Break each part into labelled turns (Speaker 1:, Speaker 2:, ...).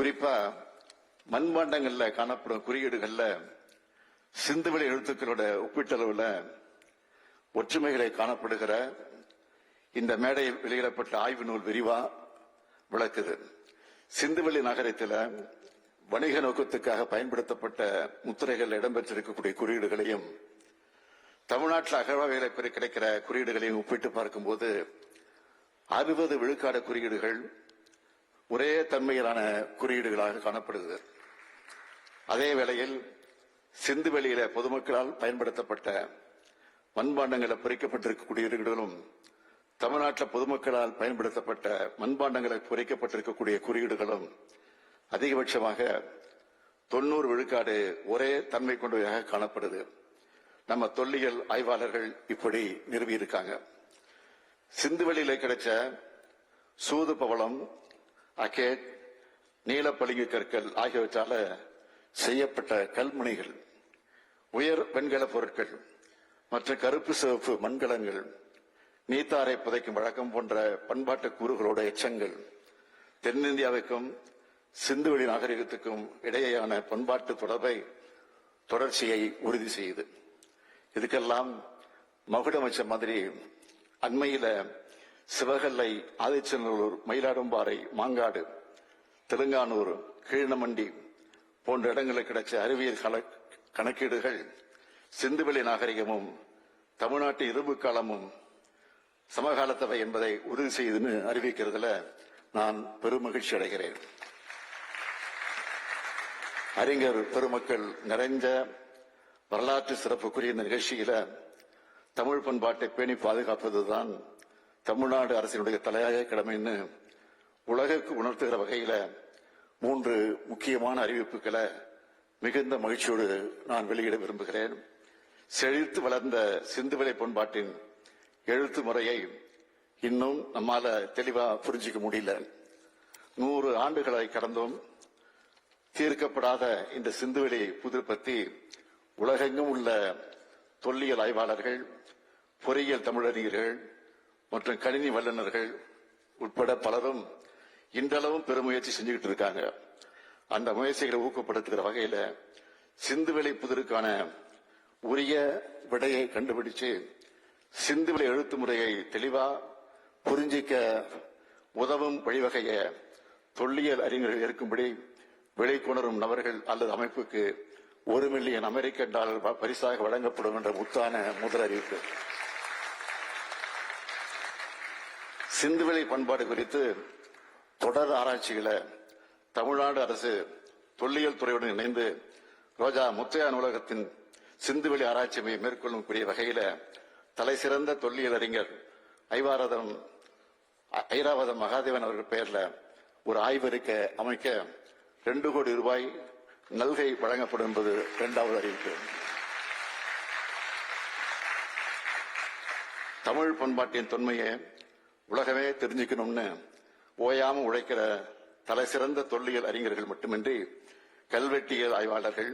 Speaker 1: குறிப்பா மண்பாண்டங்கள்ல காணப்படும் குறியீடுகள்ல சிந்துவெளி எழுத்துக்களோட ஒப்பீட்டளவுல ஒற்றுமைகளை காணப்படுகிற இந்த மேடையில் வெளியிடப்பட்ட ஆய்வு நூல் விரிவா விளக்குது. சிந்துவெளி நகரத்தில் வணிக நோக்கத்துக்காக பயன்படுத்தப்பட்ட முத்திரைகள் இடம்பெற்றிருக்கக்கூடிய குறியீடுகளையும் தமிழ்நாட்டில் அகழ்வாய்வில் கிடைக்கிற குறியீடுகளையும் ஒப்பிட்டு பார்க்கும்போது அறுபது விழுக்காடு குறியீடுகள் ஒரே தன்மையிலான குறியீடுகளாக காணப்படுகிறது. அதே வேளையில் சிந்து வெளியில பொதுமக்களால் பயன்படுத்தப்பட்ட மண்பாண்டங்களை பொறிக்கப்பட்டிருக்கக்கூடிய குறியீடுகளும் தமிழ்நாட்டில் பொதுமக்களால் பயன்படுத்தப்பட்ட மண்பாண்டங்களை பொறிக்கப்பட்டிருக்கக்கூடிய குறியீடுகளும் அதிகபட்சமாக தொண்ணூறு விழுக்காடு ஒரே தன்மை கொண்டவையாக காணப்படுது. நம்ம தொல்லியல் ஆய்வாளர்கள் இப்படி நிறுவியிருக்காங்க. சிந்துவெளியில கிடைச்ச சூது பவளம் அகேட் நீலப்பளிங்கு கற்கள் ஆகியவற்றால செய்யப்பட்ட கல்முனைகள் உயர் வெண்கல பொருட்கள் மற்ற கருப்பு சிவப்பு மண்கலங்கள் நீத்தாரை புதைக்கும் வழக்கம் போன்ற பண்பாட்டு கூறுகளோட எச்சங்கள் தென்னிந்தியாவுக்கும் சிந்துவெளி நாகரிகத்துக்கும் இடையேயான பண்பாட்டு தொடர்பை தொடர்ச்சியை உறுதி செய்யுது. இதுக்கெல்லாம் மகுடம் வச்ச மாதிரி அண்மையில சிவகல்லை ஆதிச்சநல்லூர் மயிலாடும்பாறை மாங்காடு தெலுங்கானூர் கீழனமண்டி போன்ற இடங்களில் கிடைச்ச அறிவியல் கணக்கீடுகள் சிந்துவெளி நாகரிகமும் தமிழ்நாட்டு இரும்பு காலமும் சமகாலத்தவை என்பதை உறுதி செய்துன்னு அறிவிக்கிறதுல நான் பெருமகிழ்ச்சி அடைகிறேன். அறிஞர் பெருமக்கள் நிறைஞ்ச வரலாற்று சிறப்புக்குரிய இந்த நிகழ்ச்சியில தமிழ் பண்பாட்டை பேணி பாதுகாப்பதுதான் தமிழ்நாடு அரசினுடைய தலையாய கடமைன்னு உலகுக்கு உணர்த்துகிற வகையில மூன்று முக்கியமான அறிவிப்புகளை மிகுந்த மகிழ்ச்சியோடு நான் வெளியிட விரும்புகிறேன். செழித்து வளர்ந்த சிந்துவெளி பண்பாட்டின் எழுத்து முறையை இன்னும் நம்மால தெளிவா புரிஞ்சிக்க முடியல. நூறு ஆண்டுகளை கடந்தும் தீர்க்கப்படாத இந்த சிந்துவெளி புதிர் பத்தி உலகெங்கும் உள்ள தொல்லியல் ஆய்வாளர்கள் பொறியியல் தமிழறிஞர்கள் மற்றும் கணினி வல்லுநர்கள் உட்பட பலரும் இன்றளவும் பெருமுயற்சி செஞ்சுக்கிட்டு இருக்காங்க. அந்த முயற்சிகளை ஊக்கப்படுத்துகிற வகையில சிந்துவிலை புதிருக்கான உரிய விடையை கண்டுபிடிச்சு விலை எழுத்து முறையை தெளிவா புரிஞ்சிக்க உதவும் வழிவகைய தொல்லியல் அறிஞர்கள் இருக்கும்படி வெளிக்கொணரும் நபர்கள் அல்லது அமைப்புக்கு ஒரு மில்லியன் அமெரிக்க டாலர் ப- பரிசாக வழங்கப்படும் என்ற முத்தான முதல் அறிவிப்பு. சிந்துவெளி பண்பாடு குறித்து தொடர் ஆராய்ச்சிகளை தமிழ்நாடு அரசு தொல்லியல் துறையுடன் இணைந்து ரோஜா முத்தையா நூலகத்தின் சிந்துவெளி ஆராய்ச்சியை மேற்கொள்ளக்கூடிய மேற்கொள்ளும் கூடிய வகையில தலை சிறந்த தொல்லியல் அறிஞர் ஐவாரதம் ஐராவதம் மகாதேவன் அவர்கள் பெயரில் ஒரு ஆய்வறிக்கை அமைக்க ரெண்டு கோடி ரூபாய் நல்கை வழங்கப்படும் என்பது இரண்டாவது அறிவிப்பு. தமிழ் பண்பாட்டின் தொன்மையை உலகமே தெரிஞ்சுக்கணும்னு ஓயாம உழைக்கிற தலை சிறந்த தொல்லியல் அறிஞர்கள் மட்டுமின்றி கல்வெட்டியல் ஆய்வாளர்கள்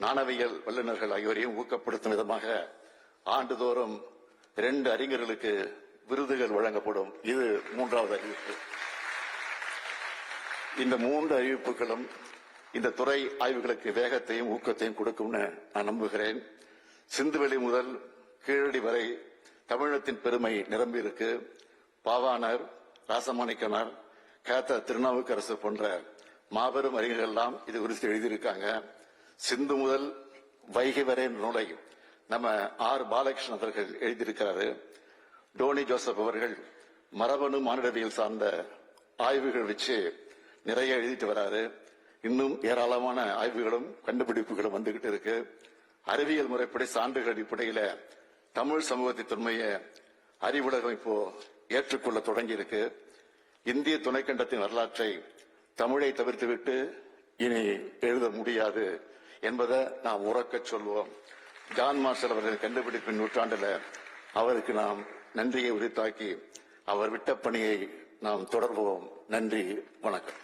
Speaker 1: நாணவியல் வல்லுநர்கள் ஆகியோரையும் ஊக்கப்படுத்தும் விதமாக ஆண்டுதோறும் இரண்டு அறிஞர்களுக்கு விருதுகள் வழங்கப்படும். இது மூன்றாவது அறிவிப்பு. இந்த மூன்று அறிவிப்புகளும் இந்த துறை ஆய்வுகளுக்கு வேகத்தையும் ஊக்கத்தையும் கொடுக்கும்னு நான் நம்புகிறேன். சிந்துவெளி முதல் கீழடி வரை தமிழத்தின் பெருமை நிரம்பி இருக்கு பாவாணர் ராசமாணிக்கனார் கேத்த திருநாவுக்கரசு போன்ற மாபெரும் அறிஞர்கள் எல்லாம் இது குறித்து எழுதியிருக்காங்க. சிந்து முதல் வைகை வரை நூலை நம்ம ஆர் பாலகிருஷ்ணன் அவர்கள் எழுதியிருக்கிறாரு. டோனி ஜோசப் அவர்கள் மரபணு மானிடவியல் சார்ந்த ஆய்வுகள் வச்சு நிறைய எழுதிட்டு வராரு. இன்னும் ஏராளமான ஆய்வுகளும் கண்டுபிடிப்புகளும் வந்துகிட்டு இருக்கு. அறிவியல் முறைப்படி சான்றுகள் அடிப்படையில் தமிழ் சமூகத்தின் தொன்மையை அறிவுலகம் இப்போ ஏற்றுக்கொள்ள தொடங்கியிருக்கு. இந்திய துணைக்கண்டத்தின் வரலாற்றை தமிழை தவிர்த்துவிட்டு இனி எழுத முடியாது என்பதை நாம் உறக்கச் சொல்வோம். ஜான் மார்ஷல் அவர்கள் கண்டுபிடிப்பின் நூற்றாண்டுல அவருக்கு நாம் நன்றியை உரித்தாக்கி அவர் விட்ட பணியை நாம் தொடர்வோம். நன்றி வணக்கம்.